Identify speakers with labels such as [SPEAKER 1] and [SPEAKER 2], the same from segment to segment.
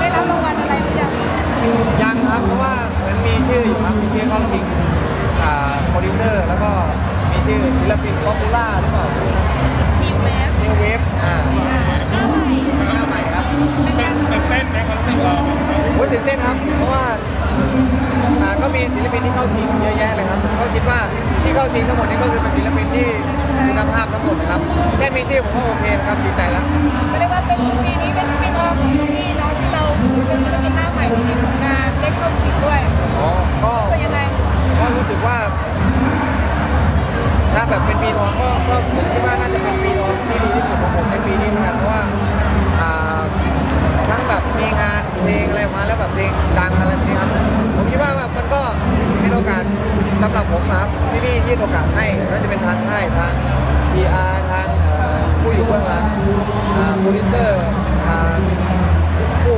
[SPEAKER 1] ได้รับรางวัลอะไรหรือยัง
[SPEAKER 2] ยังครับเพราะว่าเหมือนมีชื่ออยู่ครับมีชื่อเข้าชิงอ่าโปรดิวเซอร์แล้วก็มีชื่อศิลปินป๊อปปูล่าหรือเปล่า
[SPEAKER 1] มีเวฟ
[SPEAKER 2] นิวเวฟอ่าหน้าใหม่ครับ
[SPEAKER 1] เป็นไง
[SPEAKER 3] ตื่นเต้นไหมความรู้สึกเรา
[SPEAKER 2] โอ้ยตื่นเต้นครับ เพราะว่าอ่าก็มีศิลปินที่เข้าชิงเยอะแยะเลยครับก็คิดว่าที่เข้าชิงทั้งหมดนี้ก็คือเป็นศิลปินที่คุณภาพทั้งหมดนะครับแค่มีชื่อผมก็โอเคนะครับดีใจแล้ว
[SPEAKER 1] ไม่เรียกว่าเป็นปีนี้เป็นปีทองของตรงนี้เนาะที่เรา เป็นศิลปินหน้าใหม่ที่มีผลงานได้เข้าชิงด้วย
[SPEAKER 2] อ๋อก็
[SPEAKER 1] ส่วนยังไง
[SPEAKER 2] ก็รู้สึกว่า ถ้าแบบเป็นปีทองก็ก็ผมคิดว่าน่าจะเป็นปีทองที่ดีที่สุดของผมในปีนี้เหมือนกันเพราะว่าอ่าทั้งแบบมีงานเพลงอะไรออกมาแล้วแบบเพลงดังอะไรแบบนี้ครับผมคิดว่าแบบมันก็เป็นโอกาสสำหรับผมนะครับที่นี่ยื่นโอกาสให้ไม่ว่าจะเป็นทางค่ายทาง PR ทางเอ่อผู้อยู่เบื้องหลังโปรดิวเซอร์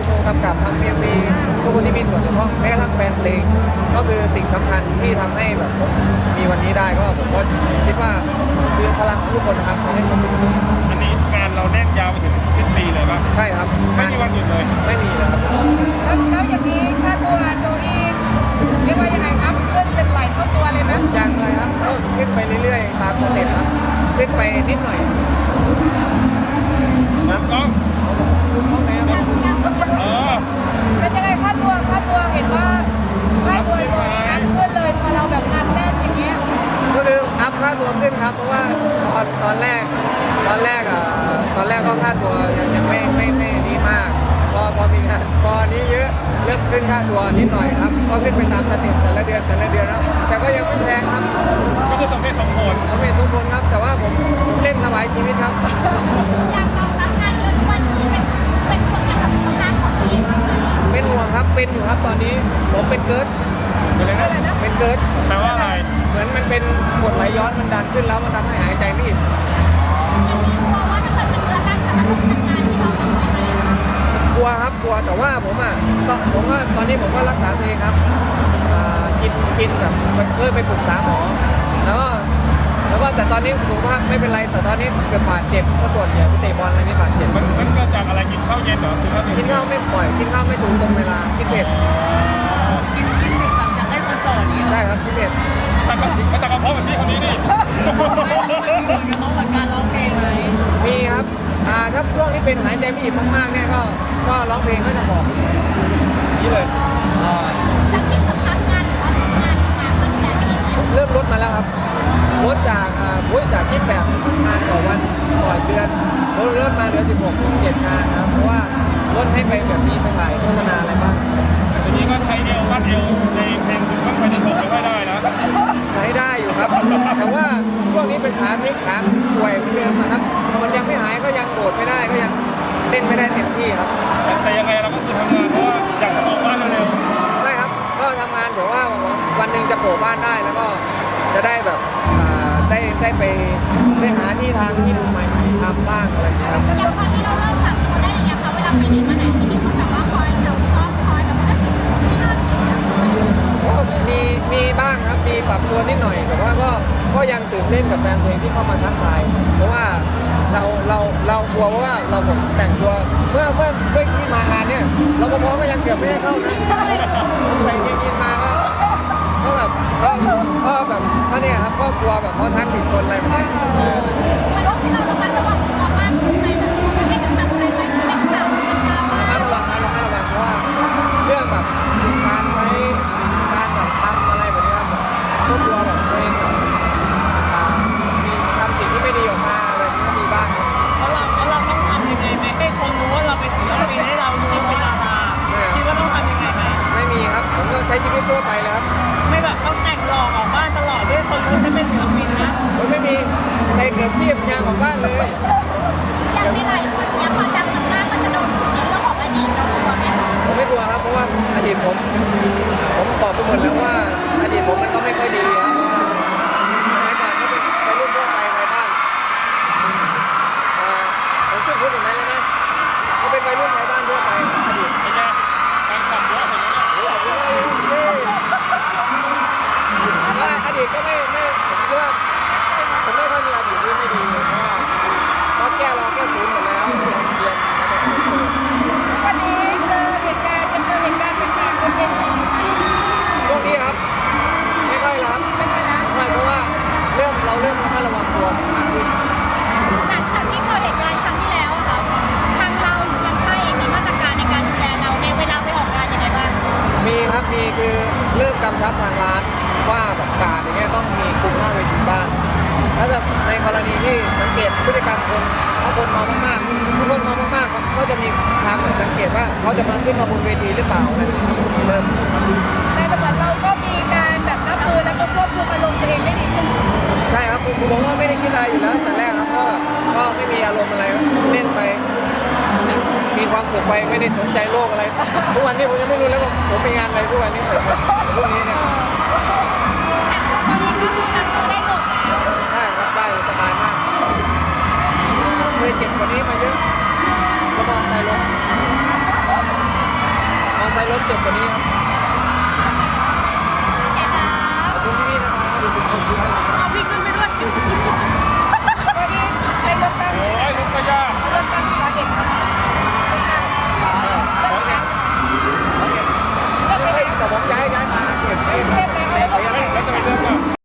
[SPEAKER 2] ผู้กำกับทำเอ็มวีทุกคนที่มีส่วนเกี่ยวข้องแม้กระทั่งแฟนเพลงก็คือสิ่งสำคัญที่ทำให้แบบผมมีวันนี้ได้ก็ผมก็คิดว่าคือพลังของทุกคนนะครับทำให้ผมมีวันนี้
[SPEAKER 3] อันนี้งานเราแน่นยาวไปถึงสิ้นปีเลยป่ะ
[SPEAKER 2] ใช่ครับ
[SPEAKER 3] ไม่มีวันหยุดเลย
[SPEAKER 2] ไม่มีเลยครับ
[SPEAKER 1] แล้วแล้วอย่างนี้ค่าตัวโจอีเรียกว่ายังไงครับขึ้นเป็นไหลเท่าตัวเลยไหม
[SPEAKER 2] ยังเลยครับก็ขึ้นไปเรื่อยๆ ตามสเต็ปครับ ขึ้นไปนิดหน่อยครับ
[SPEAKER 1] ขึ้น
[SPEAKER 2] ค่าตัวนิดหน่อยครับก็ขึ้นไปตามสเต็ปแต่ละเดือนแต่ละเดือนนะแต่ก็ยังไม่แพงครับ
[SPEAKER 3] ก็คือสมเหตุสมผล
[SPEAKER 2] สมเหตุสมผลครับ แต่ว่าผมผมเล่นสบายชีวิตครับ
[SPEAKER 4] อย่างเราทำงานเยอะทุกวันนี้เป็นเป็นผลเกี่ยวกับสุขภาพของตัวเองไหมคะ
[SPEAKER 2] เป็นห่วงครับเป็นอยู่ครับตอนนี้ผมเป็นเกิร์ด
[SPEAKER 3] เป็นเลย
[SPEAKER 1] อะไร
[SPEAKER 3] นะ
[SPEAKER 1] นะ
[SPEAKER 2] เป็นเกิร์ด
[SPEAKER 3] แปลว่าอะไร
[SPEAKER 2] เหมือนมันเป็นกรดไหลย้อนมันดันขึ้นแล้วมันทำให้หายใจไม่อิ่ม
[SPEAKER 4] ยังมีกลัวว่าถ้าเกิดเป็นเรื้อรังจะกระทบกับ
[SPEAKER 2] กลัวครับกลัวแต่ว่าผมอะก็ผมว่าตอนนี้ผมก็รักษาตัวเองครับอ่ากินกินแบบเคยไปปรึกษาหมอแล้วก็แล้วก็แต่ตอนนี้สุขภาพไม่เป็นไรแต่ตอนนี้เกิดบาดเจ็บซะส่วนใหญ่ไปเตะบอลอะไรนี่บาดเจ็บ
[SPEAKER 3] มันมันเกิดจากอะไรกินข้าวเย็นเหรอคือข้าว
[SPEAKER 2] กินข้าวไม่บ่อยกินข้าวไม่ถูกตรงเวลากินเผ็ด
[SPEAKER 5] กินกินดึกหลังจากเล่นคอนเสิร์ตนี้
[SPEAKER 2] ใช่ครับกินเผ็ด
[SPEAKER 3] แต่ก็แต่กระเพาะแบบพี่คนนี้นี่
[SPEAKER 5] ไม่มีผลกระทบกับการร้องเพลงไหม
[SPEAKER 2] มีครับ อ่าถ้าช่วงที่เป็นหายใจไม่อิ่มมากๆเนี่ยก็ก็ร้องเพลงก็จะหอบนี่เลย
[SPEAKER 4] แล้วคิดสภาพงานหรือว่าผลงานออกมามันแบบนี้ไหม
[SPEAKER 2] เริ่มลดมาแล้วครับลดจากอ่าลดจาก28งานต่อวันต่อเดือนลดลดมาเหลือ 16ถึง7งานนะครับเพราะว่าลดให้ไปแบบนี้ไปถ่ายโฆษณาอะไรบ้าง
[SPEAKER 3] ทีนี้ก็ใช้เอววัดเอวในเพลงคุณบ้างไฟจะตกไม่ค่อยได้นะ
[SPEAKER 2] ใช้ได้อยู่ครับ แต่ว่าช่วงนี้เป็นขาพลิกขาป่วยเหมือนเดิมนะครับ มันยังไม่หายก็ยังโดดไม่ได้ก็ยังเล่นไม่ได้เต็มที่ครับ
[SPEAKER 3] แต่แต่ยังไงเราก็คือทำงานเพราะว่าอยากจะออกบ้านเร็ว
[SPEAKER 2] ใช่ครับก็ทำงานแบบว่าวันหนึ่งจะโผล่บ้านได้แล้วก็จะได้แบบอ่าได้ได้ไปได้หาที่ทางที่ใหม่ๆทำบ้างอะไรอย่างเงี้ยครับ
[SPEAKER 4] อย่างตอนนี้เราเริ่มปรับตัวได้หรือยังคะเวลาไปไหนมาไหนที่มีคน
[SPEAKER 2] นิดหน่อยแต่ว่าก็ก็ยังตื่นเต้นกับแฟนเพลงที่เข้ามาทักทาย เพราะว่าเราเราเรากลัวว่าเราผมแต่งตัวเมื่อเมื่อเมื่อที่มางานเนี่ยเราพอก็ยังเกือบไม่ได้เข้านะใส่เกงยีนมาก็ก็แบบก็ก็แบบก็เนี่ยครับก็กลัวแบบเขาทักผิดคนอะไรแบบเนี้ยเออ
[SPEAKER 4] มันต้อ เกิดชีพงานของบ้านเลย อย่า
[SPEAKER 2] งมีหลายคนเนี่ยพอดังมากก็จะโดนในเรื่องของอ
[SPEAKER 5] ดีตเรากลัวไหมคะผมไม่กลัวครับ เพราะว่าอดีตผม
[SPEAKER 2] ผมตอบทุกค
[SPEAKER 5] นแล้วว่าอดีต
[SPEAKER 2] ผมมันก็ไม่ค่อยดีครับ ครับทางร้านว่าแบบการอย่างเงี้ยต้องมีคุมหน้าเวทีบ้างถ้าจะในกรณีที่สังเกตพฤติกรรมคนถ้าคนเมามากๆถ้าคนเมามากๆก็จะมีทางเหมือนสังเกตว่าเขาจะมาขึ้นมาบนเวทีหรือเปล่าอะไรแบบนี้เริ่ม สึไปไม่ได้สนใจโลกอะไร ทุกวันนี้ผมยังไม่รู้แล้วว่าผมมีงานอะไรทุกวันนี้ผมพวกนี้เนี่ย
[SPEAKER 4] ได้
[SPEAKER 2] ครับได้สบายมากเคยเจ็บกว่านี้มาเยอะก็อไซค์รถมอไซค์รถเจ็บกว่านี้ครับ
[SPEAKER 5] เอาพี่ขึ้นไปด้วย